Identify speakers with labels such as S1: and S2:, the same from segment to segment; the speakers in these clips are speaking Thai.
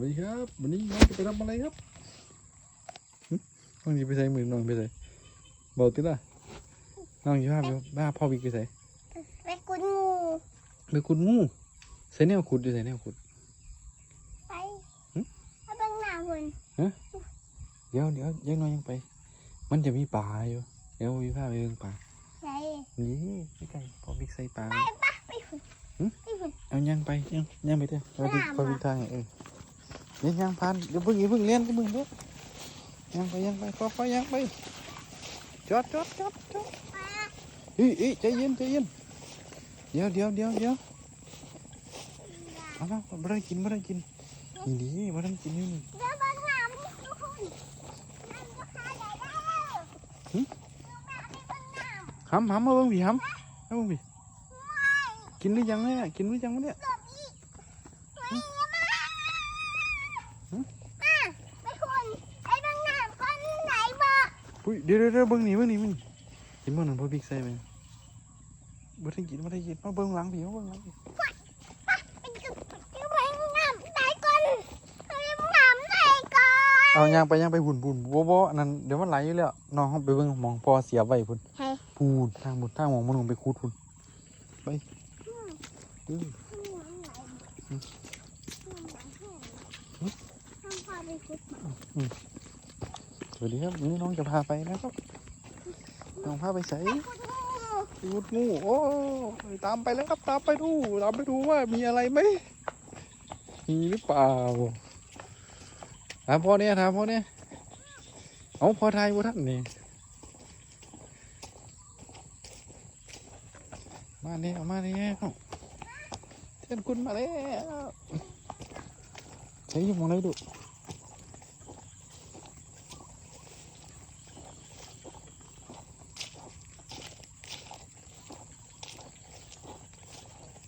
S1: วัสดีครับ วันนี้น้องจะไปทำอะไรครับหึน้องจะไปใส่มือน้องไปใส่บอกติล่ะน้องอยู่ภาพอยู่บ้าพ่อวิกไปใส่
S2: ไปกุดงู
S1: ไปขุดงูใส่แนวขุดอยู่ใส่แนวขุด
S2: ไป
S1: หึ
S2: ไปเบิ่งหน้าหุ่น
S1: เดี๋ยวเดี๋ยวยังน้อยยังไป มันจะมีป่าอยู่เดี๋ยววิภาพไปเบิ่งป่า
S2: ใส่
S1: นี่ใกล้ๆพ่อวิกใส่ป่า
S2: ไปปะไปหุ่น
S1: หึ
S2: ไปหุ่น
S1: เอายังไปยังยังไปเถอะพ่อวิก
S2: น้ำอะ
S1: พ่อวิกทางให้เออเดี๋ ยวยังผ่านเดี๋ยวพิ่งอย่าเพิ่งเลี้ยนก็มึงเด้อยังไปยังไปพ่อพ่อยังไปจอดจอดจอดจอด
S2: ไป
S1: เฮ้ยเฮ้ยใจเย็นใจเย็นเดี๋ยวเดี๋ยวเดี๋ยวเดี๋ยวเอาละไม่ได้กินไม่ได้กินนี่ดีไม่ได้กินนี่นี่
S2: เดี๋ยวเบิ่งหน้ามันทุกคนนั่นก็หาได้แล้ว
S1: หึ
S2: เบิ่งหน้าไปเบิ่งหน้า
S1: หำหำมาเบิ่งพี่หำมาเบิ่งพี่กินหรือยังเนี่ยกินหรือยังวะเนี่ย
S2: เกือบอีกไม่มา
S1: หึ
S2: มาไปหุ่นไปเบิ่งหน้าคนไหนบ่
S1: อุ้ยเดี๋ยวเดี๋ยวเดี๋ยวเบิ่งนี่เบิ่งนี่เบิ่งนี่กินเบิ่งนั่นพ่อบิ๊กใส่ไหมไม่ได้กินไม่ได้กินมาเบิ่งหลังพี่มาเบิ่งหลังพี่
S2: ไปจุดไปเบิ่งหน้าไหนก่อนไปเบิ่งหน้าไหนก่อน
S1: เอายางไปยางไปหุ่นหุ่นบ่บ่อันนั้นเดี๋ยวมันไหลอยู่แล้วน้องเขาไปเบิ่งหมองพอเสียบไว้พุ่น
S2: ให้
S1: พูนทางบุนทางหมองมันลงไปคูดพุ่นไปเออ สวัสดีครับวันนี้น้องจะพาไปนะครับ น้องพาไปใส่ดูดงูโอ้ยตามไปแล้วครับ ตามไปดู ตามไปดูว่ามีอะไรไหมมีหรือเปล่าถามพ่อเนี่ยถามพ่อเนี่ยเอาพ่อไทยว่าท่านนี่มาเนี่ยมาเนี่ยเช่นคุณมาแล้วใช้ยังมองอะไรดู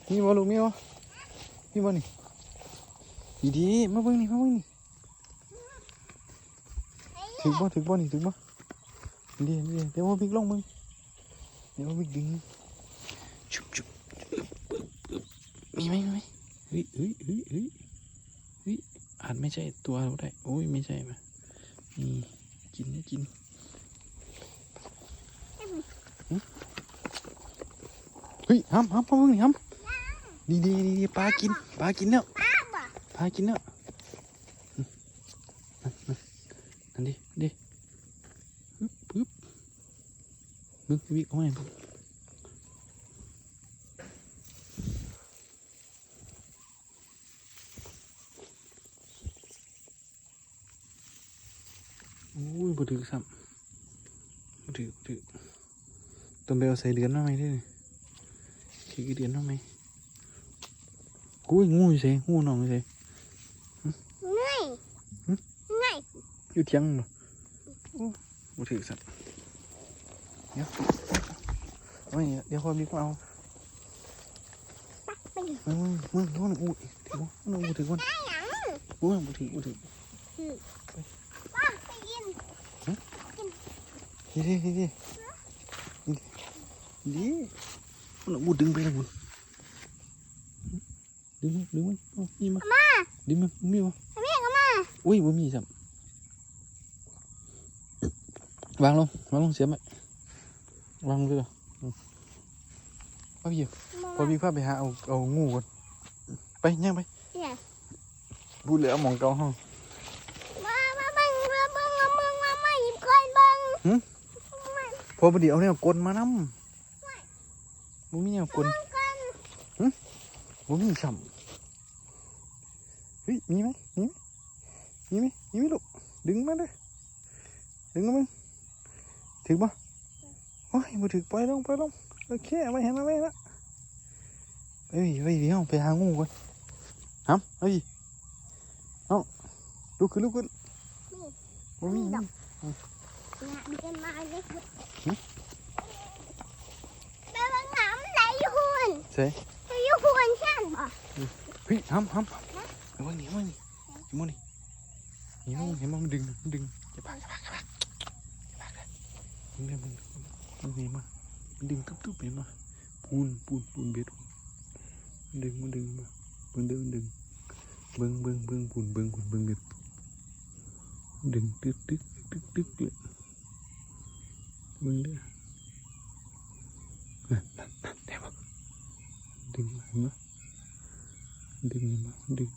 S1: มีบ่ลูกมีบ่มีบ่นี่ดีดีมาเบิ่งนี่มาเบิ่งนี่ถึงบ่ถึงบ่นี่ถึงบ่ดีดีเดี๋ยวว่าบิ๊กลงมึงเดี๋ยวว่าบิ๊กดึงชุบชุบมีไหมมีไหมเฮ้ยเฮ้ยเฮ้ยเฮ้ยเฮ้ยอาจไม่ใช่ตัวเราได้โอ้ยไม่ใช่มานี่กินกินเฮ้ยห้ำห้ำมาเบิ่งนี่ห้ำ นี่ดีนี่ดีปลากินปลากินแล้ว
S2: ป้าบ่
S1: ปลากินแล้วอืมนั่นดิดิปึ๊บปึ๊บมึงวิกเอาไงมึงโอ้ยบ่ถือซ้ำบ่ถือบ่ถือต้นเบลใส่เดือนมาไหมเด้อขี้เดือนมาไหม กุ้ยงูอยู่เสงูน้องอยู่เส
S2: เหนื่อย
S1: หึ
S2: เหนื่อย
S1: อยู่เทียงบ่โอ้บ่ถือสัตว์เดี๋ยวเอาไว้เดี๋ยวพอมีก็เอา
S2: ปักไป
S1: มึงมึงมึงมึงอู้ถือบ่มึงอู้ถือบ่
S2: ได้หยัง
S1: อู้บ่ถือบ่ถือ
S2: ป้าไปกิน
S1: เฮ้ยเฮ้ยเฮ้ยเฮ้ยดีมันอู้ดึงไปแล้วมึง ดึงมันดึงมันเอานี่มา
S2: มา
S1: ดึงมันมีบ่
S2: แม่ก็มา
S1: อุ้ยบ่มีซ้ำวางลงวางลงเสียไหมวางลงเลยเหรออืมเอาพี่พอพี่พาไปหาเอาเอางูก่อนไปย่างไป
S2: เนี่ย
S1: พูดเลยเอาหมองเกาห้อง
S2: มามาเบิ่งมาเบิ่งมาเบิ่งมามาหยิบก้อนเบิ่ง
S1: หึ
S2: มา
S1: พอพอดีเอาเนี่ยกลมานำบ่มีแนวกล
S2: เบิ่งกัน
S1: บ่มีฉ่ำ เฮ้ยมีไหมมีไหมมีไหมมีไหมลูกดึงมาเด้อดึงมามึงถึงปะโอ้ยบ่ถึงปล่อยลงปล่อยลงโอเคเอาไม่เห็นเอาไม่เห็นละเฮ้ยเฮ้ยเดี๋ยวไปหางูก่อนหำเฮ้ยเอาลุกขึ้นลุกขึ้นบ่มี
S2: ด
S1: มี
S2: อกเนี่ยมีกันมาเลย
S1: หึ
S2: ไปเบิ่งน้ำไหลอยู่หุ่น
S1: เซ่
S2: ไปอยู่หุ่นฉันบ่
S1: เฮ้ยห้ำห้ำเอาไว้นี่เอาไว้นี่เห็นมั้ยนี่เห็นมั้ ยเห็นมั้ยมันดึงมันดึงอย่าพากอย่าพากอย่าพากอย่าพากเลยมึงเนี่ยมึงมึงเห็นมั้ยมันดึงตุ๊บตุ๊บเห็นมั้ยปูนปูนปูนเบ็ดมันดึงมันดึงมามันดึงมันดึงเบิ้งเบิ้งเบิ้งบุญเบิ้งบุญเบิ้งแบบดึงตึกตึกตึกตึกเลยเบิ้งเด้อนั่นนั่นนั่นได้ปะดึงมาเห็นปะดึงเห็นปะดึง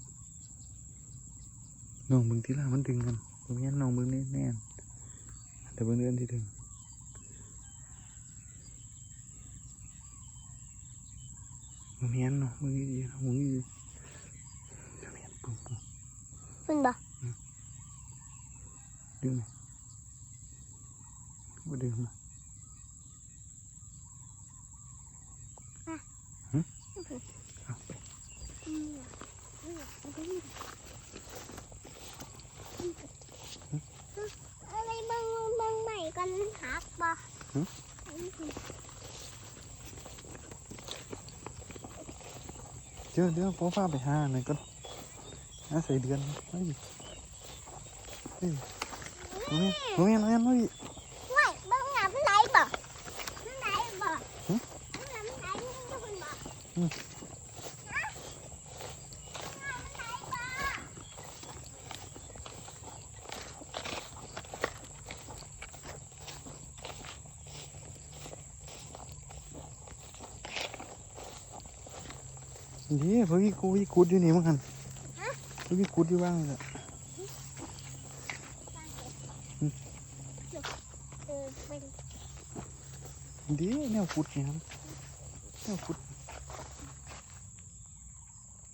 S1: น้องเบิ้งที่ล่ามันดึงกันผมยันน้องเบิ้งแน่แน่นแต่เบิ้งเดือนที่ดึงมึงเห็นเนาะมึงดีๆมึงดีๆเดี๋ยวเห็นปุ๊บปุ๊บ
S2: คุณบอก
S1: ดึงไหมว่าดึงมา
S2: อะไรบางบางใหม่กันหักบ่
S1: เดี๋ยวเดี๋ยวพ่อฟ้าไปหาหน่อยก่อนหาใส่เดือนเฮ้ยเฮ้ยโอ้ยโอ้ยโอ้ยโอ้ย
S2: ไม่บางน้ำไหลบ่น้ำไหลบ่น้ำไหลนี่คุณบ่น้ำไหลบ่
S1: เดี๋ยวเพี่กูพี่กุดอยู่นี่มั้งกันพี่กุดอยู่บ้างเลย
S2: เออเป็น
S1: เดี๋ยวแนวกุดเนี่ยครับแนวกุด